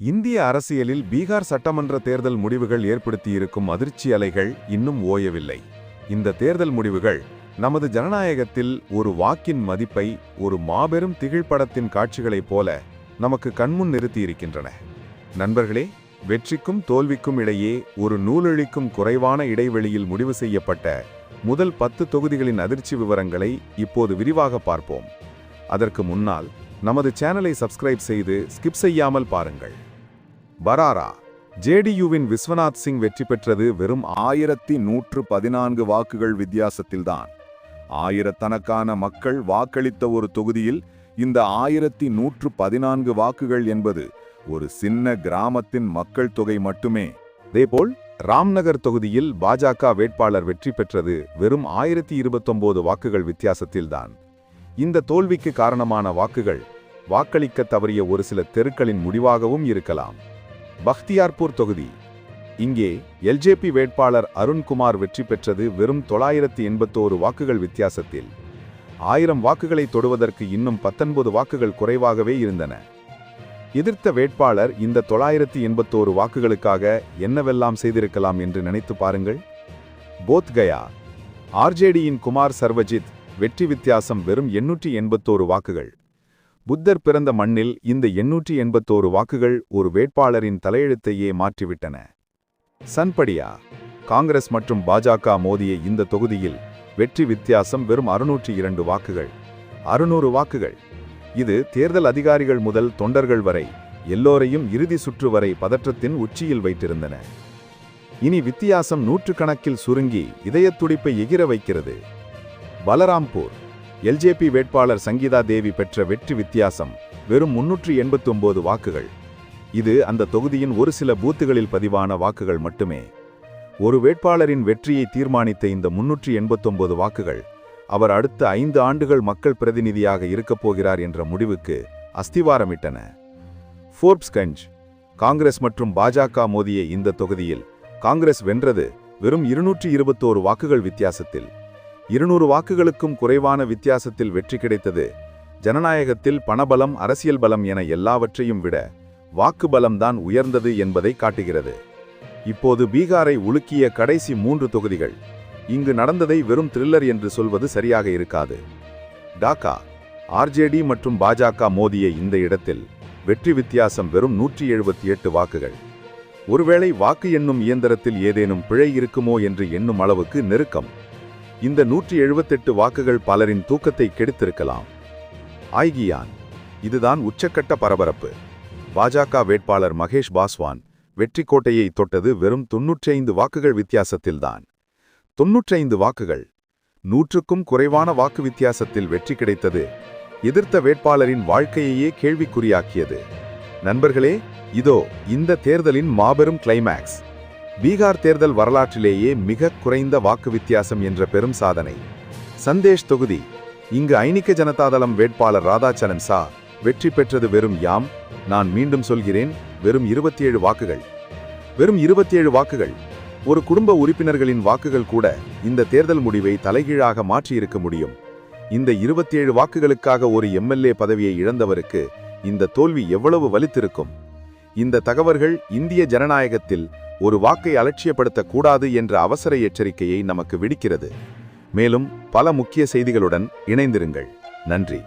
இந்திய அரசியலில் பீகார் சட்டமன்ற தேர்தல் முடிவுகள் ஏற்படுத்தியிருக்கும் அதிர்ச்சி அலைகள் இன்னும் ஓயவில்லை. இந்த தேர்தல் முடிவுகள் நமது ஜனநாயகத்தில் ஒரு வாக்கின் மதிப்பை ஒரு மாபெரும் திகிழ்படத்தின் காட்சிகளைப் போல நமக்கு கண்முன் நிறுத்தியிருக்கின்றன. நண்பர்களே வெற்றிக்கும் தோல்விக்கும் இடையே ஒரு நூலெழிக்கும் குறைவான இடைவெளியில் முடிவு செய்யப்பட்ட முதல் பத்து தொகுதிகளின் அதிர்ச்சி விவரங்களை இப்போது விரிவாக பார்ப்போம். அதற்கு முன்னால் நமது சேனலை சப்ஸ்கிரைப் செய்து ஸ்கிப் செய்யாமல் பாருங்கள். பராரா. ஜேடியுவின் விஸ்வநாத் சிங் வெற்றி பெற்றது வெறும் ஆயிரத்தி நூற்று பதினான்கு வாக்குகள் வித்தியாசத்தில்தான். ஆயிரக்கணக்கான மக்கள் வாக்களித்த ஒரு தொகுதியில் இந்த ஆயிரத்தி நூற்று பதினான்கு வாக்குகள் என்பது ஒரு சின்ன கிராமத்தின் மக்கள் தொகை மட்டுமே. அதேபோல் ராம்நகர் தொகுதியில் பாஜக வேட்பாளர் வெற்றி பெற்றது வெறும் ஆயிரத்தி இருபத்தொன்போது வாக்குகள் வித்தியாசத்தில்தான். இந்த தோல்விக்கு காரணமான வாக்குகள் வாக்களிக்க தவறிய ஒரு சில தெருக்களின் முடிவாகவும் இருக்கலாம். பக்தியார்பூர் தொகுதி. இங்கே எல்ஜேபி வேட்பாளர் அருண்குமார் வெற்றி பெற்றது வெறும் தொள்ளாயிரத்தி எண்பத்தோரு வாக்குகள் வித்தியாசத்தில். ஆயிரம் வாக்குகளை தொடுவதற்கு இன்னும் பத்தொன்பது வாக்குகள் குறைவாகவே இருந்தன. எதிர்த்த வேட்பாளர் இந்த தொள்ளாயிரத்தி எண்பத்தோரு வாக்குகளுக்காக என்னவெல்லாம் செய்திருக்கலாம் என்று நினைத்து பாருங்கள். போத்கயா ஆர்ஜேடியின் குமார் சர்வஜித் வெற்றி வித்தியாசம் வெறும் எண்ணூற்றி எண்பத்தோரு வாக்குகள். புத்தர் பிறந்த மண்ணில் இந்த எண்ணூற்றி எண்பத்தோரு வாக்குகள் ஒரு வேட்பாளரின் தலையெழுத்தையே மாற்றிவிட்டன. சன்படியா காங்கிரஸ் மற்றும் பாஜக மோதிய இந்த தொகுதியில் வெற்றி வித்தியாசம் வெறும் அறுநூற்றி இரண்டு வாக்குகள். அறுநூறு வாக்குகள். இது தேர்தல் அதிகாரிகள் முதல் தொண்டர்கள் வரை எல்லோரையும் இறுதி சுற்று வரை பதற்றத்தின் உச்சியில் வைத்திருந்தன. இனி வித்தியாசம் நூற்றுக்கணக்கில் சுருங்கி இதயத்துடிப்பை எகிர வைக்கிறது. பலராம்பூர் எல்ஜேபி வேட்பாளர் சங்கீதா தேவி பெற்ற வெற்றி வித்தியாசம் வெறும் முன்னூற்றி எண்பத்தி ஒன்பது வாக்குகள். இது அந்த தொகுதியின் ஒரு சில பூத்துகளில் பதிவான வாக்குகள் மட்டுமே. ஒரு வேட்பாளரின் வெற்றியை தீர்மானித்த இந்த முன்னூற்றி எண்பத்தொன்பது வாக்குகள் அவர் அடுத்த ஐந்து ஆண்டுகள் மக்கள் பிரதிநிதியாக இருக்கப் போகிறார் என்ற முடிவுக்கு அஸ்திவாரமிட்டன. ஃபோர்ப்ஸ்கஞ்ச் காங்கிரஸ் மற்றும் பாஜக மோதிய இந்த தொகுதியில் காங்கிரஸ் வென்றது வெறும் இருநூற்றி இருபத்தோரு வாக்குகள் வித்தியாசத்தில். இருநூறு வாக்குகளுக்கும் குறைவான வித்தியாசத்தில் வெற்றி கிடைத்தது. ஜனநாயகத்தில் பணபலம் அரசியல் பலம் என எல்லாவற்றையும் விட வாக்கு பலம்தான் உயர்ந்தது என்பதை காட்டுகிறது. இப்போது பீகாரை உலுக்கிய கடைசி மூன்று தொகுதிகள். இங்கு நடந்ததை வெறும் த்ரில்லர் என்று சொல்வது சரியாக இருக்காது. டாக்கா ஆர்ஜேடி மற்றும் பாஜக மோதிய இந்த இடத்தில் வெற்றி வித்தியாசம் வெறும் நூற்றி எழுபத்தி எட்டு வாக்குகள். ஒருவேளை வாக்கு எண்ணும் இயந்திரத்தில் ஏதேனும் பிழை இருக்குமோ என்று எண்ணும் அளவுக்கு நெருக்கம். இந்த நூற்றி எழுபத்தெட்டு வாக்குகள் பலரின் தூக்கத்தை கெடுத்திருக்கலாம். ஆய்கியான் இதுதான் உச்சக்கட்ட பரபரப்பு. பாஜக வேட்பாளர் மகேஷ் பாஸ்வான் வெற்றி கோட்டையை தொட்டது வெறும் தொன்னூற்றைந்து வாக்குகள் வித்தியாசத்தில்தான். தொன்னூற்றைந்து வாக்குகள் நூற்றுக்கும் குறைவான வாக்கு வித்தியாசத்தில் வெற்றி கிடைத்தது எதிர்த்த வேட்பாளரின் வாழ்க்கையையே கேள்விக்குறியாக்கியது. நண்பர்களே இதோ இந்த தேர்தலின் மாபெரும் கிளைமேக்ஸ் பீகார் தேர்தல் வரலாற்றிலேயே மிக குறைந்த வாக்கு வித்தியாசம் என்ற பெரும் சாதனை. சந்தேஷ் தொகுதி. இங்கு ஐனிக்க ஜனதாதளம் வேட்பாளர் ராதாச்சரன் சா வெற்றி பெற்றது வெறும் யாம் நான் மீண்டும் சொல்கிறேன் வெறும் இருபத்தி ஏழு வாக்குகள். வெறும் இருபத்தி ஏழு வாக்குகள். ஒரு குடும்ப உறுப்பினர்களின் வாக்குகள் கூட இந்த தேர்தல் முடிவை தலைகீழாக மாற்றியிருக்க முடியும். இந்த இருபத்தி ஏழு வாக்குகளுக்காக ஒரு எம்எல்ஏ பதவியை இழந்தவருக்கு இந்த தோல்வி எவ்வளவு வலித்திருக்கும்? இந்த தகவல்கள் இந்திய ஜனநாயகத்தில் ஒரு வாக்கை அலட்சியப்படுத்தக்கூடாது என்ற அவசர எச்சரிக்கையை நமக்கு விடுக்கிறது. மேலும் பல முக்கிய செய்திகளுடன் இணைந்திருங்கள். நன்றி.